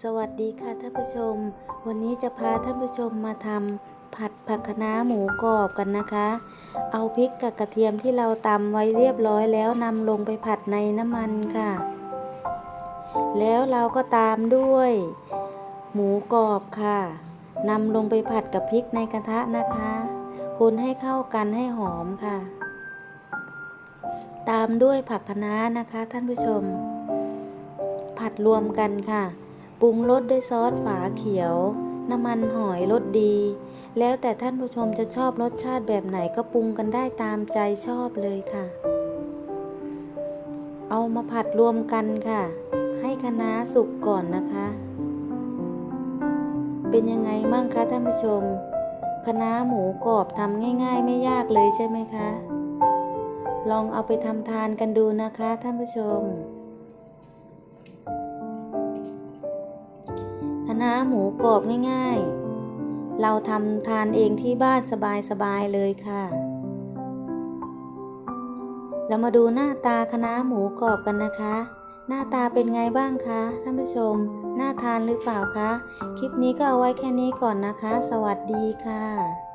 สวัสดีค่ะท่านผู้ชม วันนี้จะพาท่านผู้ชมมาทำผัดผักคะน้าหมูกรอบกันนะคะ เอาพริกกับกระเทียมที่เราตำไว้เรียบร้อยแล้วนำลงไปผัดในน้ำมันค่ะ แล้วเราก็ตามด้วย หมูกรอบค่ะนำลงไปผัดกับพริกในกระทะนะคะ คนให้เข้ากันให้หอมค่ะ ตามด้วยผักคะน้านะคะ ท่านผู้ชม ผัดรวมกันค่ะ ปรุงรสด้วยซอสฝาเขียว น้ำมันหอยรสดี แล้วแต่ท่านผู้ชมจะชอบรสชาติแบบไหนก็ปรุงกันได้ตามใจชอบเลยค่ะ เอามาผัดรวมกันค่ะ ให้คะน้าสุกก่อนนะคะ เป็นยังไงมั่งคะท่านผู้ชมคะน้าหมูกรอบทำง่าย ๆ ไม่ยากเลยใช่ไหมคะ ลองเอาไปทำทานกันดูนะคะท่านผู้ชม นะน้าหมูกรอบง่ายๆ เราทำทานเองที่บ้านสบายๆเลยค่ะ เรามาดูหน้าตาคณะน้าหมูกรอบกันนะคะ หน้าตาเป็นไงบ้างคะท่านผู้ชม น่าทานหรือเปล่าคะ คลิปนี้ก็เอาไว้แค่นี้ก่อนนะคะ สวัสดีค่ะ